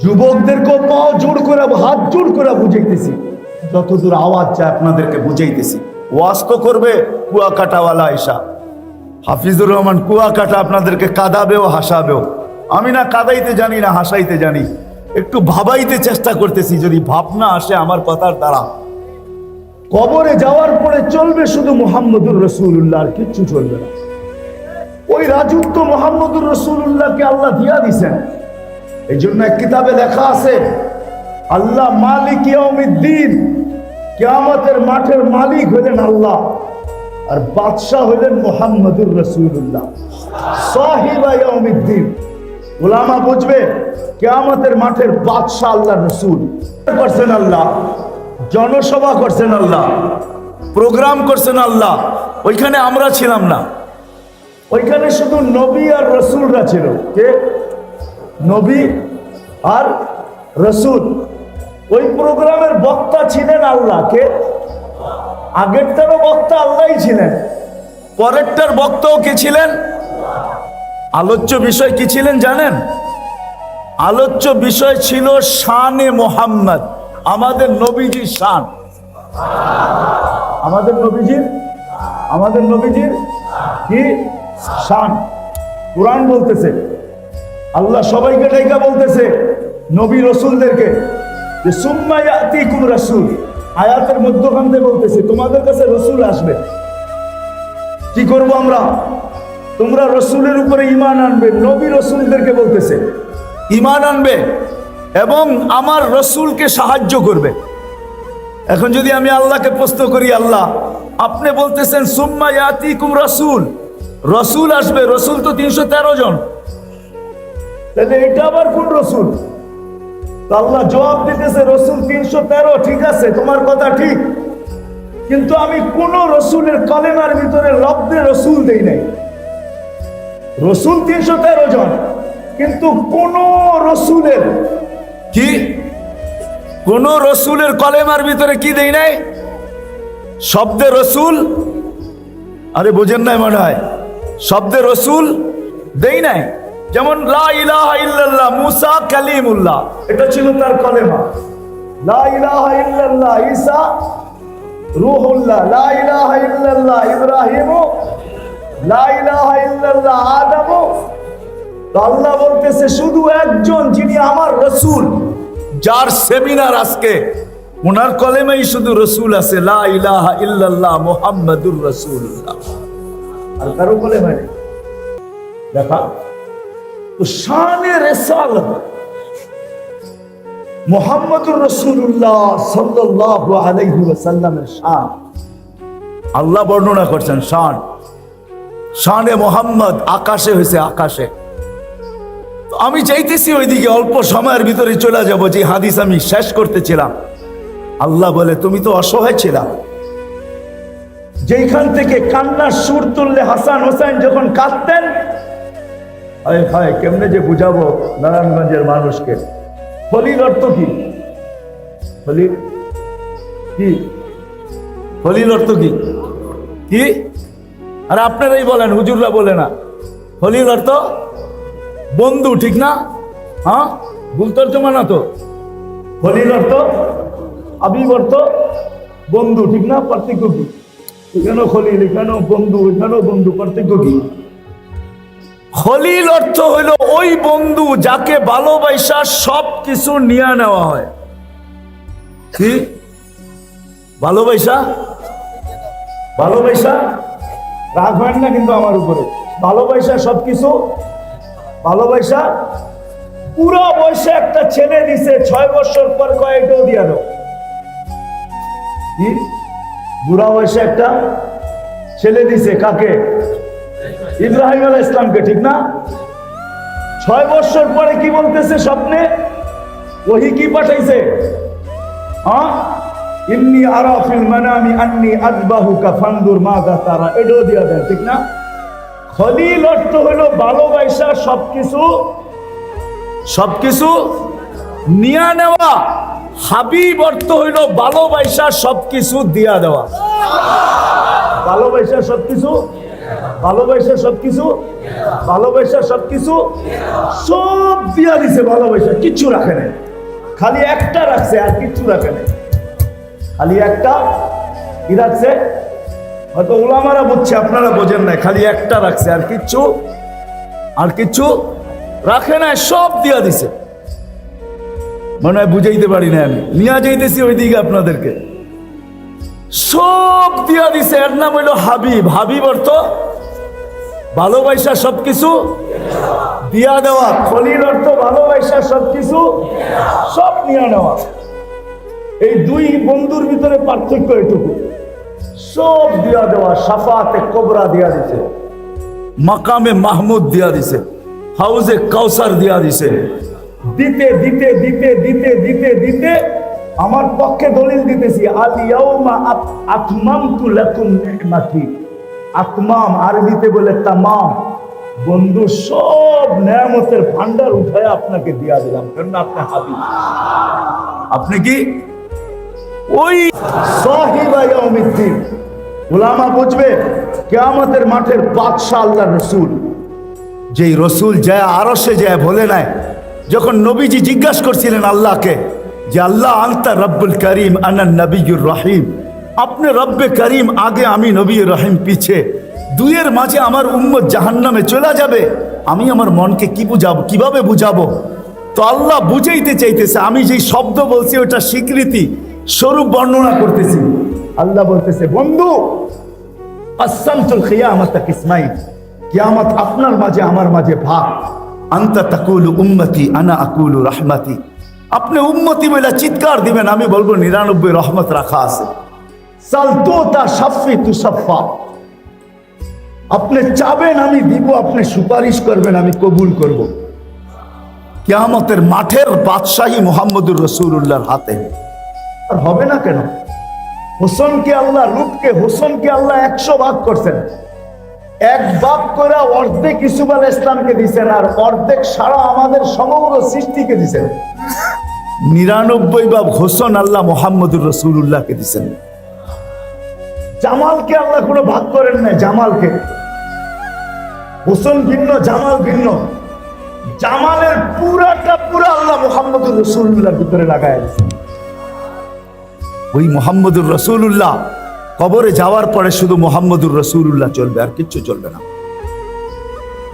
যুবকদেরকেও পাও জোর করে, হাত জোর করে বুঝাইতেছি। যতদূর আওয়াজ চায় আপনাদেরকে বুঝাইতেছি। ওয়াজ তো করবে কুয়াকাটাওয়ালা এসা হাফিজুর রহমান, কুয়াকাটা আপনাদেরকে কাঁদাবেও, হাসাবেও। আমি না কাদাইতে জানি না হাসাইতে জানি। একটু ভাবাইতে চেষ্টা করতেছি, যদি ভাবনা আসে আমার কথার দ্বারা। কবরে যাওয়ার পরে চলবে শুধু মোহাম্মদুর রসুল্লাহ কিচ্ছু চলবে না। ওই রাজত্ব মোহাম্মদুর রসুল্লাহকে আল্লাহ দিয়া দিছেন। এই জন্য কিতাবে লেখা আছে, আল্লাহ মালিক দিন কেয়ামতের মাঠের মালিক হইলেন আল্লাহ, আর বাদশাহ হইলেন মোহাম্মদুর রসুল্লাহ সাহিবা ইয়াউমিদ্দিন। ওলামা বুঝবে, কেয়ামতের মাঠের বাদশাহ আল্লাহ রসুল। করছেন আল্লাহ, জনসভা করছেন আল্লাহ, প্রোগ্রাম করছেন আল্লাহ, ওইখানে আমরা ছিলাম না। ওইখানে শুধু নবী আর রসুলরা ছিল। কে? নবী আর রসুল। ওই প্রোগ্রামের বক্তা ছিলেন আল্লাহ কে আগেরটারও বক্তা আল্লাহই ছিলেন। পরেরটার বক্তাও কে ছিলেন? আলোচ্য বিষয় কি ছিলেন জানেন? আলোচ্য বিষয় ছিল শানে মোহাম্মদ, আমাদের নবীজির শান। আমাদের নবীজির? আমাদের নবীজির কি? শান। কোরআন বলতেছে। আল্লাহ সবাইকে ডাইকা বলতেছে, নবী রসুলদেরকে যে সুম্মায়াতিকুম রসুল। আয়াতের মধ্যখানে বলতেছে, তোমাদের কাছে রসুল আসবে। কি করব আমরা? তোমরা রসুলের উপরে ইমান আনবে, নবী রসুলদেরকে বলতেছে ইমান আনবে এবং আমার রসুলকে সাহায্য করবে। এখন যদি আমি আল্লাহকে প্রশ্ন করি, আল্লাহ, আপনি বলতেছেন, সুম্মা ইয়াতিকুম রসুল। রসুল আসবে, রসুল তো তিনশো তেরো জন। তাহলে এটা আবার কোন রসুল? আল্লাহ জবাব দিতেছে, রসুল তিনশো তেরো, ঠিক আছে, তোমার কথা ঠিক। কিন্তু আমি কোন রসুলের কলেমার ভিতরে লব্ধে রসুল দেই নাই। রসুল তিনশো তেরো জন, কিন্তু কোন রসুলের কি? কোন রসুলের কলেমার ভিতরে কি দেই নাই? শব্দে রসুল? আরে বোঝেন নাই মনে হয়। শব্দে রসুল দেই নাই? যেমন লা ইল্লাল্লাহ, মুসা কালিমুল্লাহ, এটা ছিল তার কলেমা। লা ইলাহা ঈসা রূহুল্লাহ, লা ইল্লাল্লাহ লা ইলাহা ইল্লাল্লাহ আল্লাহ বলতেছে, শুধু একজন যিনি আমার রসুল, যার সেমিনার আজকে, ওনার কলেমেই শুধু রসুল আছে, লা ইলাহা ইল্লাল্লাহ আর কারও কলেমা নেই। দেখা শানে রেসালত মোহাম্মদুর রসুল্লাহ সাল্লাল্লাহু আলাইহি শান। আল্লাহ বর্ণনা করছেন, শান। শানে মোহাম্মদ, আকাশে হয়েছে আকাশে। আমি চাইতেছি ওইদিকে অল্প সময়ের ভিতরে চলে যাব, যে হাদিস আমি শেষ করতেছিলাম। আল্লাহ বলে, তুমি তো অসহায় ছিলাম যেখান থেকে কান্নার সুর তুললে হাসান হোসেন যখন কাঁদতেন হায় হায় কেমনে যে বুঝাবো নারায়ণগঞ্জের মানুষকে? হলির অর্থ কি? হলির কি? হলির অর্থ কি? কি? আর আপনারাই বলেন, হুজুররা বলে না। হলির অর্থ বন্ধু, ঠিক না? হ্যাঁ? ভুল তর্জমা না তো? হলির অর্থ আবিব অর্থ বন্ধু, ঠিক না? পার্থক্য কি? এখানেও খলিল এখানেও বন্ধু এখানেও বন্ধু, পার্থক্য কি? খলিল অর্থ হইল ওই বন্ধু যাকে ভালোবাসা সব কিছু নিয়ে নেওয়া হয়। কি? ভালোবাসা? ভালোবাসা? রাগ হয় না কিন্তু আমার উপরে। ভালোবাসা সব কিছু? ভালোবাসা? পুরো বয়সে একটা ছেলে দিছে, ছয় বছর পর কয়েকটাও দিয়া দাও বুড়া বয়সে একটা ছেলে দিছে, কাকে? ইব্রাহিম আলাহ ইসলামকে ঠিক না? ছয় বছর পরে কি বলতেছে স্বপ্নে? ওহি কি পাঠাইছে? হ্যাঁ ইন্নি মানামি দিয়া ঠিক না? সবকিছু সবকিছু নিয়া নেওয়া। ভালোবাসা, সবকিছু দিয়া দেওয়া। ভালোবাসা, সবকিছু? ভালোবাসা সবকিছু ভালোবাসা সবকিছু, সব দিয়া দিছে ভালোবাসা, কিচ্ছু রাখে নাই। খালি একটা রাখছে, আর কিচ্ছু রাখে নাই। খালি একটা কি রাখছে? হয়তো ওলামারা বুঝছে, আপনারা বোঝেন না খালি একটা রাখছে, আর কিচ্ছু আর কিচ্ছু রাখে না সব দিয়া দিছে। মনে হয় বুঝাইতে পারি না আমি। নিয়ে যাইতেছি ওইদিকে আপনাদেরকে। সব দিয়া দিছে। এর নাম হইল হাবিব। হাবিব অর্থ ভালোবাসা সবকিছু দিয়া দেওয়া। খলির অর্থ ভালোবাসা সবকিছু সব নিয়ে নেওয়া। এই দুই বন্ধুর ভিতরে পার্থক্য এটুকু। সব দিয়া দেওয়া, সাফাতে কবরা দিয়া দিছে। মাকামে মাহমুদ দিয়া দিছে। হাউজে কাউসার দিয়া দিছে। দিতে দিতে দিতে দিতে দিতে দিতে আমার পক্ষে দলিল দিতেছি আল ইয়াউমা আত- আতমামতু লাকুম নি'মাতি আতমাম আরবিতে বলে তামাম। বন্ধু, সব নেয়ামতের ভান্ডার উঠায় আপনাকে দিয়া দিলাম। কেন আপনি হাবি আপনি কি ওই সাহিবা ইয়াউমিদ্দিন? উলামা বুঝবে, কিয়ামতের মাঠের বাদশাহ আল্লাহ রসুল। যেই রসুল যায় আরসে যায় বলে নাই, যখন নবীজি জিজ্ঞাসা করছিলেন আল্লাহকে যে আল্লাহ আন্তা রব্বুল করিম, আনা নবীর রহিম। আপনি রব্বে করিম, আগে আমি নবী রহিম পিছে। দুইয়ের মাঝে আমার উম্মত জাহান্নামে চলে যাবে। আমি আমার মনকে কি বুঝাবো, কীভাবে বুঝাবো? তো আল্লাহ বুঝাইতে চাইতেছে, আমি যেই শব্দ বলছি ওটা স্বীকৃতি স্বরূপ বর্ণনা করতেছি। আল্লাহ বলতেছে, বন্ধু আপনার মাঝে, আমার মাঝে ভাগ। আন্তা তাকুলু উম্মতি, আনা আকুলু রহমতি। আপনি উম্মতি বলে চিৎকার দিবেন, আমি বলব নিরানব্বই রহমত রাখা আছে। আপনি চাবেন, আমি দিব, আপনি সুপারিশ করবেন, আমি কবুল করব। কিয়ামতের মাঠের বাদশাহী মোহাম্মদুর রসুল্লাহর হাতে। আর হবে না কেন? হোসনকে আল্লাহ, রূপকে হোসনকে আল্লাহ একশো ভাগ করছেন। এক ভাগ করে অর্ধেক ইসুফ আল ইসলামকে দিছেন আর অর্ধেক সারা আমাদের সমগ্র সৃষ্টিকে দিছেন। নিরানব্বই ভাগ হোসন আল্লাহ মোহাম্মদুর রসুল্লাহকে দিছেন। জামালকে আল্লাহ কোনো ভাগ করেন না জামালকে। হোসন ভিন্ন, জামাল ভিন্ন। জামালের পুরাটা পুরা আল্লাহ মোহাম্মদুর রসুল্লাহর ভিতরে লাগায় ওই মোহাম্মদুর রসুল্লাহ কবরে যাওয়ার পরে শুধু মোহাম্মদুর রসুল্লাহ চলবে, আর কিচ্ছু চলবে না।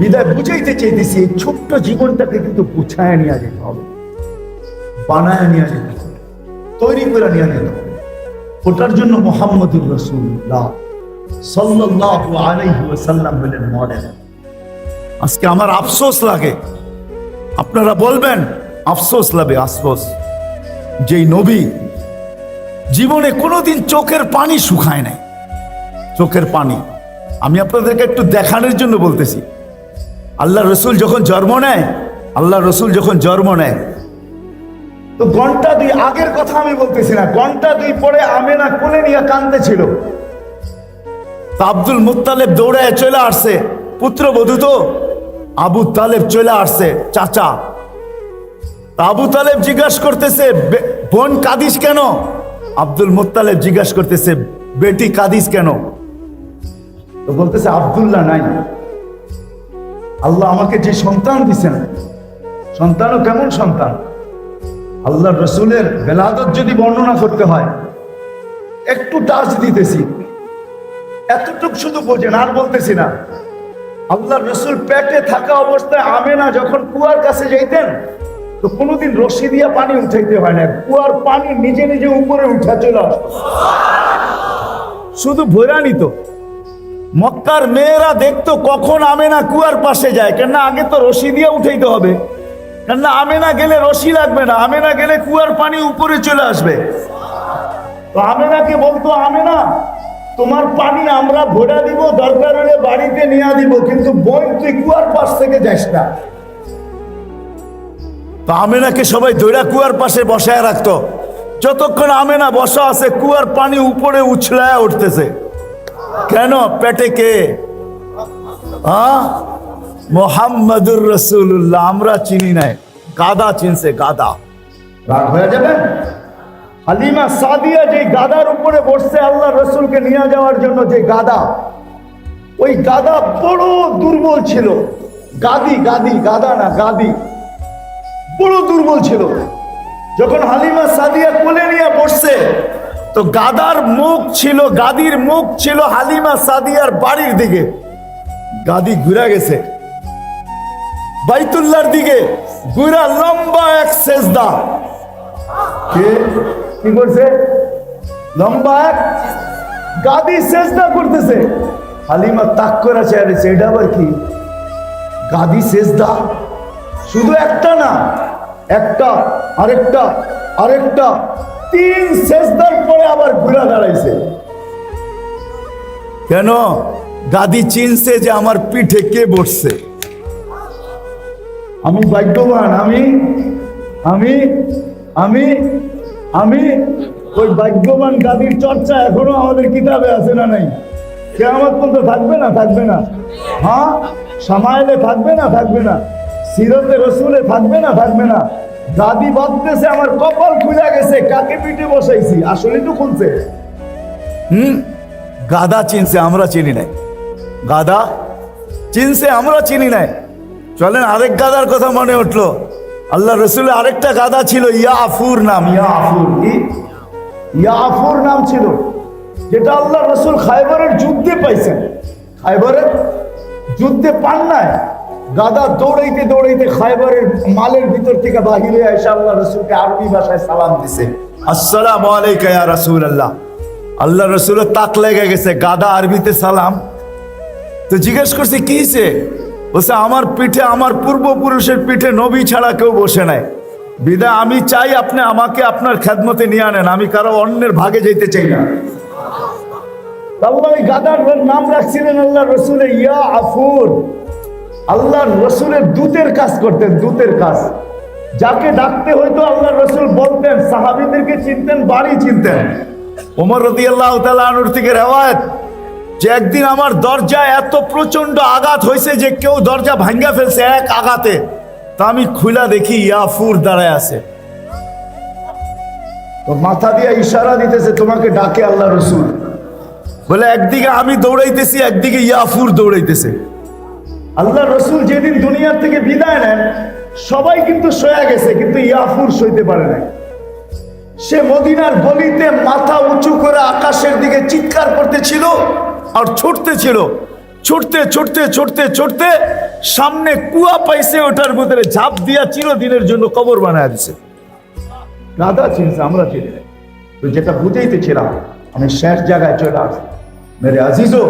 বিদায় বুঝাইতে চাইতেছি, এই ছোট্ট জীবনটাকে কিন্তু গুছায় নিয়ে যেতে হবে। বানায় নিয়ে যেতে হবে। তৈরি করে নিয়ে যেতে হবে। ওটার জন্য মোহাম্মদুর রসুল্লাহ সাল্লাল্লাহু আলাইহি ওয়াসাল্লাম মডেল আজকে আমার আফসোস লাগে। আপনারা বলবেন, আফসোস লাগে, আফসোস। যেই নবী জীবনে কোনোদিন চোখের পানি শুকায় নাই। চোখের পানি। আমি আপনাদেরকে একটু দেখানোর জন্য বলতেছি। আল্লাহ রসুল যখন জন্ম নেয়, আল্লাহ রসুল যখন জন্ম নেয়, তো ঘণ্টা দুই আগের কথা আমি বলতেছি না, ঘণ্টা দুই পরে আমেনা কোলে নিয়ে কান্দে তা আব্দুল মুত্তালেব দৌড়ায় চলে আসছে, পুত্রবধূ তো, আবু তালেব চলে আসছে, চাচা। আবু তালেব জিজ্ঞাসা করতেছে বোন কাঁদিস কেন? আব্দুল মুত্তালেব জিজ্ঞাসা করতেছে, বেটি, কাদিস কেন? তো বলতেছে, আব্দুল্লাহ নাই। আল্লাহ আমাকে যে সন্তান দিছেন, সন্তানও কেমন সন্তান? আল্লাহ রসুলের বেলাদত যদি বর্ণনা করতে হয়, একটু টাচ দিতেছি। এতটুক শুধু বোঝেন, আর বলতেছি না। আল্লাহ রসুল পেটে থাকা অবস্থায় আমেনা যখন কুয়ার কাছে যাইতেন তো কোনোদিন রশি দিয়া পানি উঠাইতে হয় না কুয়ার পানি নিজে নিজে উপরে উঠা চলে শুধু ভৈরা নিত মক্কার মেয়েরা দেখতো কখন আমেনা কুয়ার পাশে যায়। কেননা আগে তো রশি দিয়ে উঠাইতে হবে। কেননা আমেনা গেলে রশি লাগবে না। আমেনা গেলে কুয়ার পানি উপরে চলে আসবে। তো আমেনাকে বলতো, আমেনা, তোমার পানি আমরা ভোড়া দিব, দরকার হলে বাড়িতে নিয়ে দিব, কিন্তু বই তুই কুয়ার পাশ থেকে যাস না। তো আমেনাকে সবাই দৈরা কুয়ার পাশে বসায় রাখতো। যতক্ষণ আমেনা বসা আছে, কুয়ার পানি উপরে উছলায় উঠতেছে। কেন? পেটে কে? হ্যাঁ মোহাম্মদুর রসুল্লাহ আমরা চিনি নাই। গাদা চিনছে, গাদা। রাগ হয়ে যাবেন হালিমা সাদিয়া যে গাদার উপরে বসছে, আল্লাহ রসুলকে নিয়ে যাওয়ার জন্য যে গাদা, ওই গাদা বড় দুর্বল ছিল। গাদি গাদি, গাদা না, গাদি। বড় দুর্বল ছিল। যখন হালিমা সাদিয়া কোলে নিয়ে বসছে, তো গাদার মুখ ছিল, গাদির মুখ ছিল হালিমা সাদিয়ার বাড়ির দিকে। গাদি ঘুরে গেছে। বাইতুল্লার দিকে ঘুরা লম্বা এক সেজদা। কে? কি করছে? লম্বা এক গাদি সেজদা করতেছে। হালিমা তাক করে চেয়ারেছে এটা আবার কি? গাদি সেজদা। শুধু একটা না একটা, আরেকটা আরেকটা। তিন সেজদার পরে আবার ঘুরে দাঁড়াইছে। কেন? গাদি চিনছে যে আমার পিঠে কে বসছে। আমি ভাগ্যবান, আমি আমি আমি আমি, ওই ভাগ্যবান গাদির চর্চা এখনও আমাদের কিতাবে আছে না নাই? কেমন পর্যন্ত থাকবে না থাকবে না। হ্যাঁ? সামাইলে থাকবে না থাকবে না। সিরতে রসুলে থাকবে না থাকবে না। দাদি বাঁধতেছে আমার কপাল খুলে গেছে, কাকে পিঠে বসাইছি? আসলে তো খুলছে। হুম? গাদা চিনছে, আমরা চিনি নাই। গাদা চিনছে, আমরা চিনি নাই। চলেন, আরেক গাদার কথা মনে উঠল। আল্লাহ রসুলের আরেকটা গাদা ছিল, ইয়াফুর নাম। ইয়াফুর কি? ইয়াফুর নাম ছিল, যেটা আল্লাহ রসুল খাইবারের যুদ্ধে পাইছেন। খাইবারের যুদ্ধে পান নাই। গাদা দৌড়াইতে দৌড়াইতে খাইবারের মালের ভিতর থেকে বাহিরে এসে আল্লাহ রসুলকে আরবি ভাষায় সালাম দিছে। আসসালামু আলাইকা ইয়া রাসূল আল্লাহ আল্লাহ রসুলের তাক লেগে গেছে, গাদা আরবিতে সালাম। তো জিজ্ঞেস করছি, কি হয়েছে বলছে, আমার পিঠে, আমার পূর্বপুরুষের পিঠে নবী ছাড়া কেউ বসে নাই। বিদায় আমি চাই আপনি আমাকে আপনার খেদমতে নিয়ে আনেন, আমি কারও অন্যের ভাগে যেতে চাই না। আল্লাহ গাদার নাম রাখছিলেন আল্লাহ রসুলের, ইয়া আফুর আল্লাহ রসুলের দূতের কাজ করতেন, দূতের কাজ। যাকে ডাকতে হইতো আল্লাহ রসুল বলতেন, সাহাবিদেরকে চিনতেন, বাড়ি চিনতেন। ওমর রদি আল্লাহ থেকে রেওয়ায়ত, যে একদিন আমার দরজায় এত প্রচণ্ড আঘাত হয়েছে যে কেউ দরজা ভাঙ্গা ফেলছে এক আঘাতে, তা আমি খুলা দেখি ইয়াফুর দাঁড়ায় আছে। মাথা দিয়ে ইশারা দিতেছে, তোমাকে ডাকে আল্লাহ রসুল। বলে, একদিকে আমি দৌড়াইতেছি, একদিকে ইয়াফুর দৌড়াইতেছে। আল্লাহ রসুল যেদিন দুনিয়ার থেকে বিদায় নেন, সবাই কিন্তু সয়া গেছে, কিন্তু ইয়াফুর সইতে পারে নাই। সে মদিনার গলিতে মাথা উঁচু করে আকাশের দিকে চিৎকার করতেছিল আর ছুটতে ছিল ছুটতে ছুটতে ছুটতে ছুটতে সামনে কুয়া পাইছে ওটার ভিতরে, ঝাঁপ দিয়া চিরদিনের জন্য কবর বানায় দিছে। গাদা চিনছে, আমরা চিনি নাই। তো যেটা বুঝাইতেছিলাম, আমি শেষ জায়গায় চলে আসছি মেরে আজিজো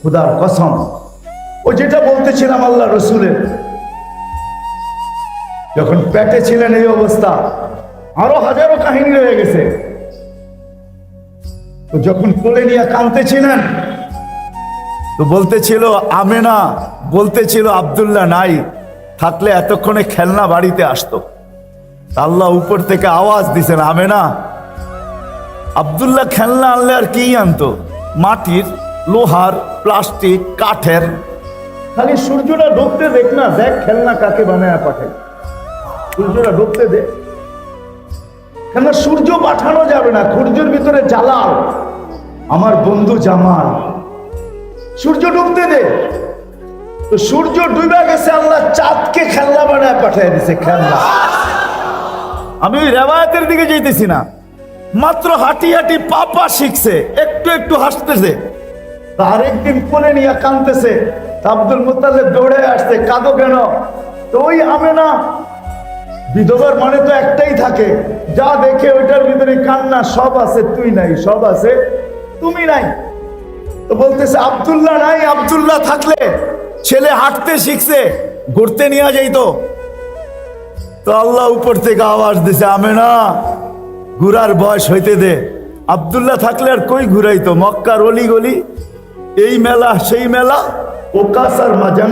খুদার কসম ও যেটা বলতেছিলাম আল্লাহ রসুলের, যখন পেটে ছিলেন এই অবস্থা, আরও হাজারো কাহিনী রয়ে গেছে। তো যখন কোলে নিয়ে কাঁদতেছিলেন, তো বলতেছিল, আমেনা, বলতেছিল, আব্দুল্লাহ নাই, থাকলে এতক্ষণে খেলনা বাড়িতে আসতো। আল্লাহ উপর থেকে আওয়াজ দিছেন, আমেনা, আবদুল্লাহ খেলনা আনলে আর কি আনতো? মাটির, লোহার, প্লাস্টিক, কাঠের খালি সূর্যটা ঢুকতে দেখ না, দেখ খেলনা কাকে বানায় পাঠে। সূর্যটা ঢুকতে দে। কেন সূর্য পাঠানো যাবে না, সূর্যের ভিতরে জ্বালাও। আমার বন্ধু জামাল, সূর্য ডুবতে দে। তো সূর্য ডুবে গেছে, আল্লাহ চাঁদকে খেলনা বানায় পাঠিয়ে দিছে খেলনা। আমি ওই রেবায়তের দিকে যেতেছি না। মাত্র হাঁটি হাঁটি পাপা শিখছে, একটু একটু হাসতেছে। আরেকদিন কোলে নিয়ে কাঁদতেছে। তা আব্দুল মুতালেব দৌড়ে আসছে, কাঁদো কেন? তো ওই আমি না বিধবার মানে তো একটাই থাকে, যা দেখে ওইটার ভিতরে কান্না, সব আছে, তুই নাই, সব আছে, তুমি নাই। তো বলতেছে, আবদুল্লাহ নাই, আব্দুল্লাহ থাকলে ছেলে হাঁটতে শিখছে, ঘুরতে নিয়ে যাইতো তো। আল্লাহ উপর থেকে আওয়াজ দিছে আমে না ঘুরার বয়স হইতে দে। আব্দুল্লাহ থাকলে আর কই ঘুরাইতো? মক্কার অলি গলি, এই মেলা, সেই মেলা ওকাস আর মাজান